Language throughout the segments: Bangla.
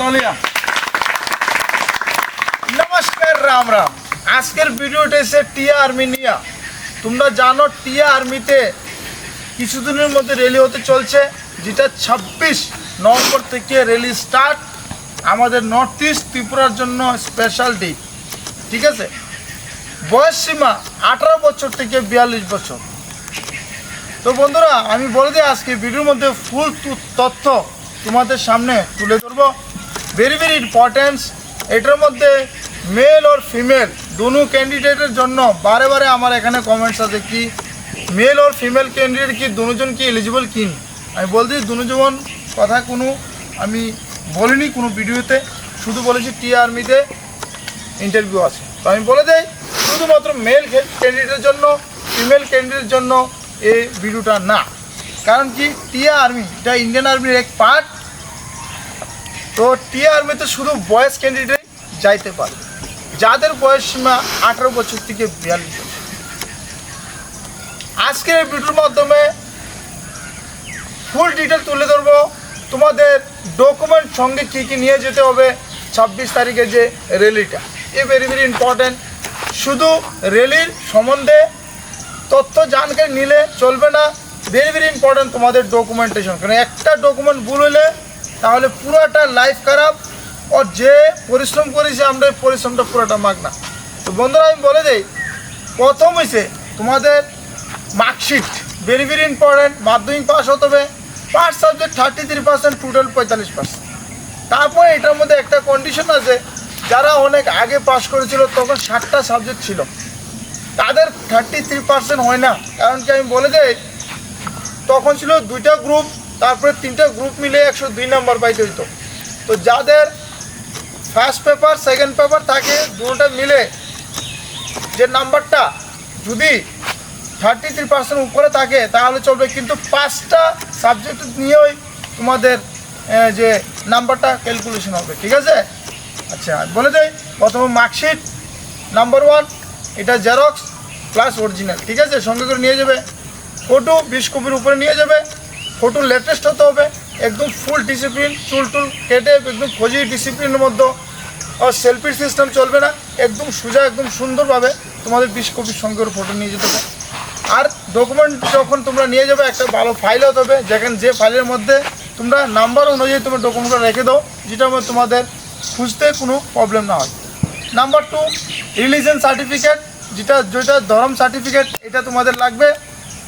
তলিয়া নমস্কার, রাম রাম। আজকের ভিডিওটা এসে টিয়া আর্মি নিয়া। তোমরা জানো, টিয়া আর্মিতে কিছুদিনের মধ্যে র্যালি হতে চলছে, যেটা ছাব্বিশ নভেম্বর থেকে র্যালি স্টার্ট আমাদের নর্থ ইস্ট ত্রিপুরার জন্য স্পেশাল ডে ঠিক আছে? বয়স সীমা আঠারো বছর থেকে বিয়াল্লিশ বছর। তো বন্ধুরা, আমি বলে দিই, আজকে ভিডিওর মধ্যে ফুল তথ্য তোমাদের সামনে তুলে ধরবো। ভেরি ভেরি ইম্পর্টেন্স এটার মধ্যে মেল ওর ফিমেল দুনো ক্যান্ডিডেটের জন্য বারে বারে আমার এখানে কমেন্টস আছে কি মেল ওর ফিমেল ক্যান্ডিডেট কি দুজন কি এলিজিবল কিন আমি বলছি দুজন কথা কোনো, আমি বলিনি কোনো ভিডিওতে, শুধু বলেছি টি আর্মিতে ইন্টারভিউ আছে। তো আমি বলে দেই, শুধুমাত্র মেল ক্যান্ডিডেটের জন্য ফিমেল ক্যান্ডিডেটের জন্য এই ভিডিওটা না। কারণ কি টিয়া আর্মি এটা ইন্ডিয়ান আর্মির এক পার্ট তো টিয়া আর্মিতে শুধু বয়স ক্যান্ডিডেট যাইতে পারে যাদের বয়স সীমা আঠারো বছর থেকে বিয়াল্লিশ বছর। আজকের ভিডিওর মাধ্যমে ফুল ডিটেল তুলে ধরবো। তোমাদের ডকুমেন্ট সঙ্গে কী কী নিয়ে যেতে হবে ছাব্বিশ তারিখে যে র্যালিটা এ ভেরি ভেরি ইম্পর্ট্যান্ট শুধু র্যালির সম্বন্ধে তথ্য জানকে নিলে চলবে না। ভেরি ভেরি ইম্পর্ট্যান্ট তোমাদের ডকুমেন্টেশন কারণ একটা ডকুমেন্ট ভুল হলে তাহলে পুরোটা লাইফ খারাপ ও যে পরিশ্রম করেছি, আমরা পরিশ্রমটা পুরোটা মাগ না। তো বন্ধুরা, আমি বলে দিই, প্রথম হয়েছে তোমাদের মার্কশিট ভেরি ভেরি ইম্পর্ট্যান্ট মাধ্যমিক পাস হতে হবে। পাঁচ subject thirty three percent total পঁয়তাল্লিশ পার্সেন্ট তারপরে এটার মধ্যে একটা কন্ডিশন আছে, যারা অনেক আগে পাস করেছিল, তখন ষাটটা সাবজেক্ট ছিল। তাদের থার্টি থ্রি পার্সেন্ট হয় না। কারণ কি আমি বলে যাই তখন ছিল দুইটা গ্রুপ তারপরে তিনটা গ্রুপ মিলে একশো দুই নাম্বার পাইতে হইতো। তো যাদের ফার্স্ট পেপার সেকেন্ড পেপার থাকে দুটোটা মিলে যে নাম্বারটা যদি থার্টি থ্রি পার্সেন্ট উপরে থাকে, তাহলে চলবে। কিন্তু পাঁচটা সাবজেক্ট নিয়েই তোমাদের যে নাম্বারটা ক্যালকুলেশন হবে, ঠিক আছে? আচ্ছা বলে দেই, প্রথমে মার্কশিট নাম্বার ওয়ান এটা জেরক্স প্লাস অরিজিনাল ঠিক আছে? সঙ্গে করে নিয়ে যাবে। ফটো বিশ কপির উপরে নিয়ে যাবে। ফটো লেটেস্ট হতে হবে, একদম ফুল ডিসিপ্লিন চুল টুল কেটে একদম ফৌজি ডিসিপ্লিনের মধ্যে। আর সেলফি সিস্টেম চলবে না, একদম সোজা, একদম সুন্দরভাবে তোমাদের বিশ কপির সঙ্গে করে ফটো নিয়ে যেতে হবে। আর ডকুমেন্ট যখন তোমরা নিয়ে যাবে, একটা ভালো ফাইল হতে হবে, যেখানে যে ফাইলের মধ্যে তোমরা নাম্বার অনুযায়ী তোমরা ডকুমেন্টটা রেখে দাও যেটা তোমাদের খুঁজতে কোনো প্রবলেম না হয়। নাম্বার টু রিলিজন সার্টিফিকেট যেটা যেটা ধরম সার্টিফিকেট এটা তোমাদের লাগবে।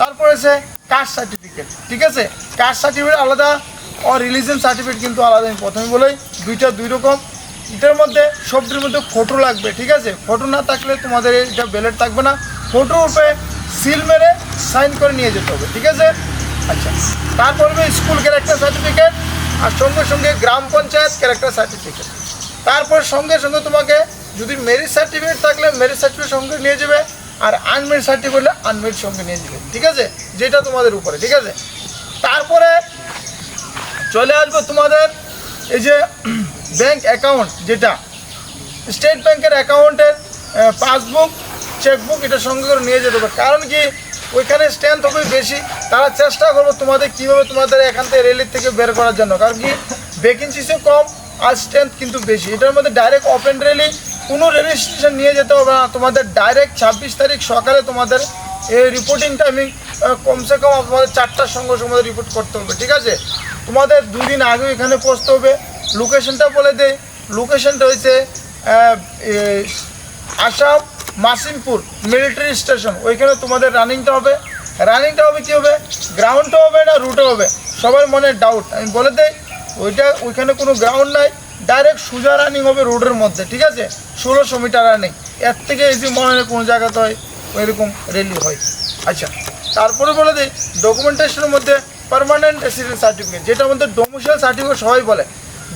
তারপরে সে কাস্ট সার্টিফিকেট, ঠিক আছে? কাস্ট সার্টিফিকেট আলাদা ও রিলিজন সার্টিফিকেট কিন্তু আলাদা। আমি প্রথমে বলেই, দুইটা দুই রকম। এটার মধ্যে, সবটির মধ্যে ফটো লাগবে, ঠিক আছে? ফটো না থাকলে তোমাদের এটা ব্যালেট থাকবে না। ফটো উপরে সিল মেরে সাইন করে নিয়ে যেতে হবে, ঠিক আছে? আচ্ছা তারপর স্কুল ক্যারেক্টার সার্টিফিকেট আর সঙ্গে সঙ্গে গ্রাম পঞ্চায়েত ক্যারেক্টার সার্টিফিকেট তারপর সঙ্গে সঙ্গে তোমাকে যদি মেরিট সার্টিফিকেট থাকলে মেরিট সার্টিফিকেট সঙ্গে নিয়ে যাবে। আর আনমেড সার্টিফিকেট হলে আনমেরিট সঙ্গে নিয়ে যাবে ঠিক আছে? যেটা তোমাদের উপরে, ঠিক আছে? তারপরে চলে আসবে তোমাদের এই যে ব্যাংক অ্যাকাউন্ট যেটা। স্টেট ব্যাংকের অ্যাকাউন্টের পাসবুক চেকবুক এটা সঙ্গে করে নিয়ে যেতে হবে। কারণ কি? ওইখানে স্ট্রেংথ হবে বেশি। তারা চেষ্টা করব তোমাদের কীভাবে তোমাদের এখান থেকে রেলের থেকে বের করার জন্য। কারণ কি? ভ্যাকেন্সিসও কম আর স্ট্রেংথ কিন্তু বেশি। এটার মধ্যে ডাইরেক্ট ওপেন রেলি কোনো রেজিস্ট্রেশন নিয়ে যেতে হবে না তোমাদের ডাইরেক্ট ছাব্বিশ তারিখ সকালে তোমাদের এই রিপোর্টিং টাইমিং কমসে কম তোমাদের চারটার সঙ্গে সঙ্গে রিপোর্ট করতে হবে, ঠিক আছে? তোমাদের দুই দিন আগে এখানে পৌঁছতে হবে। লোকেশনটা বলে দেয় লোকেশনটা হয়েছে আসাম মাসিমপুর মিলিটারি স্টেশন ওইখানে তোমাদের রানিংটা হবে। রানিংটা হবে কী হবে? গ্রাউন্ডটা হবে না রুটে হবে? সবার মনে ডাউট আমি বলে দেই, ওইটা ওইখানে কোনো গ্রাউন্ড নাই। ডাইরেক্ট সোজা রানিং হবে রোডের মধ্যে, ঠিক আছে? ষোলোশো মিটার রানিং এর থেকে ইজি মনে হয় কোনো জায়গাতে হয়, ওইরকম রেলি হয়। আচ্ছা তারপরে বলে দিই ডকুমেন্টেশনের মধ্যে পারমানেন্ট রেসিডেন্ট সার্টিফিকেট যেটা আমাদের ডোমিসাইল সার্টিফিকেট সবাই বলে।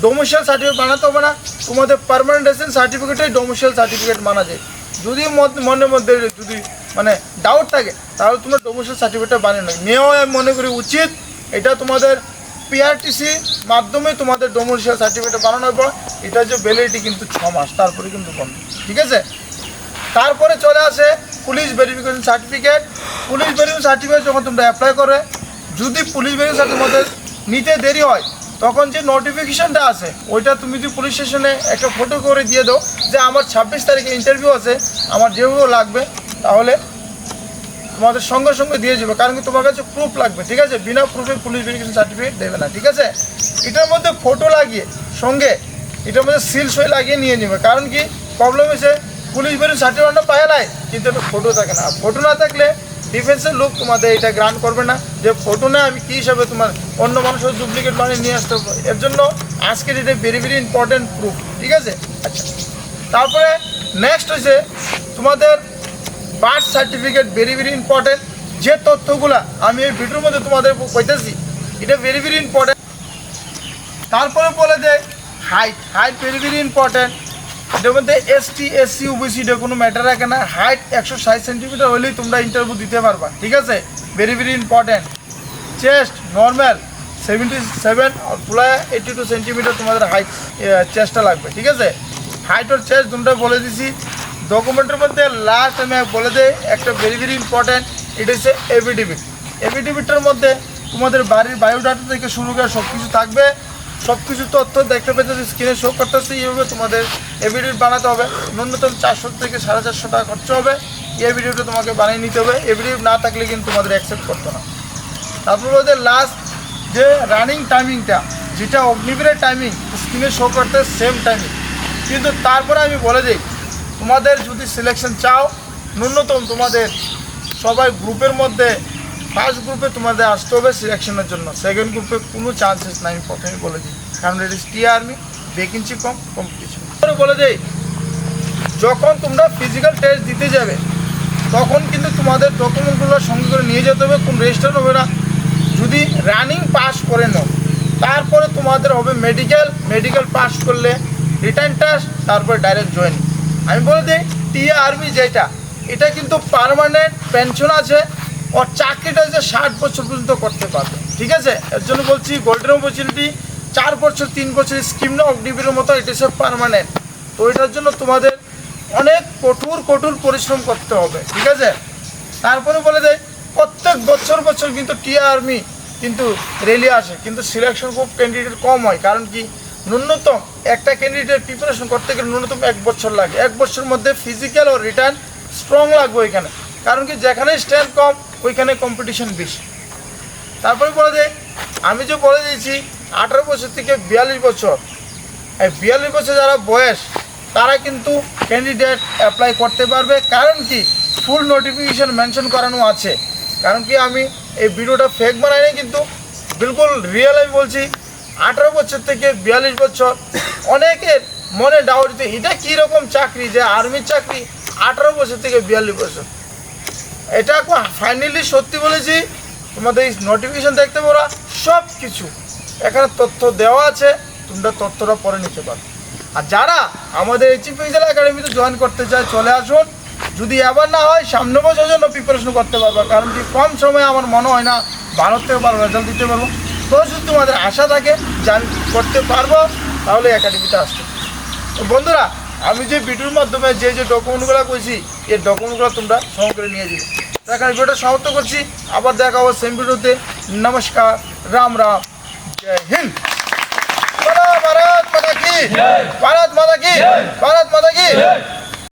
ডোমিসাইল সার্টিফিকেট বানাতে হবে না, তোমাদের পারমানেন্ট রেসিডেন্ট সার্টিফিকেটেই ডোমিসাইল সার্টিফিকেট মানা যায় যদি মনের মধ্যে যদি মানে ডাউট থাকে, তাহলে তোমরা ডোমিসাইল সার্টিফিকেটটা বানিয়ে নেওয়া আমি মনে করি উচিত, এটা তোমাদের পিআরটিসি মাধ্যমে তোমাদের ডোমিসাইল সার্টিফিকেট বানানোর পর এটা যে ভ্যালিডিটি কিন্তু ছ মাস, তারপরে কিন্তু বন্ধ, ঠিক আছে? তারপরে চলে আসে police verification certificate police verification certificate যখন তোমরা অ্যাপ্লাই করে যদি পুলিশ ভেরিফিকেশন তোমাদের নিতে দেরি হয়, তখন যে নোটিফিকেশনটা আছে, ওইটা তুমি যদি পুলিশ স্টেশনে একটা ফটো করে দিয়ে দাও যে আমার ছাব্বিশ তারিখে ইন্টারভিউ আছে, আমার যেভাবে লাগবে, তাহলে তোমাদের সঙ্গে সঙ্গে দিয়ে যাবে, কারণ কি তোমার কাছে প্রুফ লাগবে, ঠিক আছে? বিনা প্রুফে পুলিশ ভেরিফিকেশন সার্টিফিকেট দেবে না, ঠিক আছে? এটার মধ্যে ফটো লাগিয়ে, সঙ্গে এটার মধ্যে সিল সই লাগিয়ে নিয়ে নেবে, কারণ কি প্রবলেম হয়েছে পুলিশ ভেরিফিকেশন সার্টিফিকেটটা পায় নাই, কিন্তু একটা ফটো থাকে না। ফটো না থাকলে ডিফেন্সের লোক তোমাদের এটা গ্রান্ট করবে না, যে ফটো না, আমি কী হিসাবে তোমার অন্য মানুষের ডুপ্লিকেট বানিয়ে নিয়ে আসতে হবে এর জন্য আজকের এটা ভেরি ভেরি ইম্পর্টেন্ট প্রুফ ঠিক আছে? আচ্ছা তারপরে নেক্সট হচ্ছে তোমাদের birth certificate very very important যে তথ্যগুলা আমি এই ভিডিওর মধ্যে তোমাদের কইতেছি এটা ভেরি ভেরি ইম্পর্টেন্ট তারপরে বলে দেয় height height very very important এটার মধ্যে S T S C OBC এটা কোনো ম্যাটার রাখে না। হাইট একশো ষাট সেন্টিমিটার হলেই তোমরা ইন্টারভিউ দিতে পারবা। ঠিক আছে? Very very important chest normal seventy seven প্রায় এইটি টু সেন্টিমিটার তোমাদের হাইট চেস্টটা লাগবে। ঠিক আছে? হাইট আর চেস্ট তোমরা বলে দিছি। ডকুমেন্টের মধ্যে লাস্ট আমি বলে দেই, একটা ভেরি ভেরি ইম্পর্টেন্ট এটা হচ্ছে এভিডেভিট এভিডেভিটটার মধ্যে তোমাদের বাড়ির বায়োডাটা থেকে শুরু করে সব কিছু থাকবে। সব কিছু তথ্য দেখতে পেতে স্ক্রিনে শো করতেছে, এইভাবে তোমাদের এভিডেভিট বানাতে হবে। ন্যূনতম চারশো থেকে সাড়ে চারশো টাকা খরচ হবে। এই এভিডেভিটটা তোমাকে বানিয়ে নিতে হবে। এভিডেভিট না থাকলে কিন্তু তোমাদের অ্যাকসেপ্ট করতো না। তারপর ওদের লাস্ট যে রানিং টাইমিংটা যেটা অগ্নিবীরের টাইমিং স্ক্রিনে শো করতে সেম টাইমিং কিন্তু তারপরে আমি বলে দিই তোমাদের যদি সিলেকশন চাও, ন্যূনতম তোমাদের সবাই গ্রুপের মধ্যে ফার্স্ট গ্রুপে তোমাদের আসতে হবে সিলেকশনের জন্য। সেকেন্ড গ্রুপে কোনো চান্সেস নাই আমি প্রথমেই বলে দিই। কারণ এটা টি আর্মি ভ্যাকেন্সি কম কম্পিটিশন বলে দিই, যখন তোমরা ফিজিক্যাল টেস্ট দিতে যাবে, তখন কিন্তু তোমাদের ডকুমেন্টগুলো সঙ্গে করে নিয়ে যেতে হবে, কোন রেজিস্টার হবে না। যদি রানিং পাস করে নাও, তারপরে তোমাদের হবে মেডিকেল মেডিকেল পাস করলে রিটার্ন টেস্ট তারপরে ডাইরেক্ট জয়েন আমি বলে দিই, টিএ আর্মি যেটা, এটা কিন্তু পার্মানেন্ট পেনশন আছে ও চাকরিটা যে ষাট বছর পর্যন্ত করতে পারবে। ঠিক আছে? এর জন্য বলছি গোল্ডেন অপরচুনিটি চার বছর, তিন বছর স্কিম না, অগ্নিবীরের মতো, এটা সব পার্মানেন্ট তো এটার জন্য তোমাদের অনেক কঠোর কঠোর পরিশ্রম করতে হবে। ঠিক আছে? তারপরে বলে দেয় প্রত্যেক বছর বছর কিন্তু টিআর আর্মি কিন্তু রেলি আসে, কিন্তু সিলেকশন খুব ক্যান্ডিডেট কম হয়। কারণ কি? ন্যূনতম একটা ক্যান্ডিডেট প্রিপারেশন করতে গেলে ন্যূনতম এক বছর লাগে। এক বছরের মধ্যে ফিজিক্যাল ও রিটার্ন স্ট্রং লাগবে ওইখানে। কারণ কি, যেখানে স্ট্রেংথ কম, ওইখানে কম্পিটিশন বেশি। তারপরে বলে দেয় আমি যে বলে দিয়েছি, আঠারো বছর থেকে বিয়াল্লিশ বছর। এই বিয়াল্লিশ বছর যারা বয়স, তারা কিন্তু ক্যান্ডিডেট অ্যাপ্লাই করতে পারবে। কারণ কি ফুল নোটিফিকেশন মেনশন করানো আছে। কারণ কি, আমি এই ভিডিওটা ফেক বানাইনি, কিন্তু বিলকুল রিয়েল আমি বলছি। আঠারো বছর থেকে বিয়াল্লিশ বছর। অনেকের মনে ডাউট যে, এটা কীরকম চাকরি যে আর্মির চাকরি? আঠারো বছর থেকে বিয়াল্লিশ বছর। এটা ফাইনালি সত্যি বলেছি, তোমাদের এই নোটিফিকেশন দেখতে পারো সব কিছু এখানে তথ্য দেওয়া আছে, তোমরা তথ্যটা পরে নিতে পারো। আর যারা আমাদের এই চিফ ফিজিক্যাল একাডেমিতে জয়েন করতে চায়, চলে আসুন। যদি এবার না হয়, সামনে বছর জন্য প্রিপারেশন করতে পারব। কারণ কি কম সময়ে আমার মনে হয় না ভারত থেকে ভালো রেজাল্ট দিতে পারব। তো যদি তোমাদের আশা থাকে যে আমি করতে পারব তাহলে একাডেমিতে আসতে। তো বন্ধুরা আমি যে ভিডিওর মাধ্যমে যে যে ডকুমেন্টগুলো কইছি এই ডকুমেন্টগুলো তোমরা সঙ্গে করে নিয়ে যাবে। দেখার ভিডিওটা সমাপ্ত করছি। আবার দেখা হবে সেম ভিডিওতে। নমস্কার রাম রাম। জয় হিন্দ। ভারত মাতা কি? ভারত মাতা কি? ভারত মাতা কি?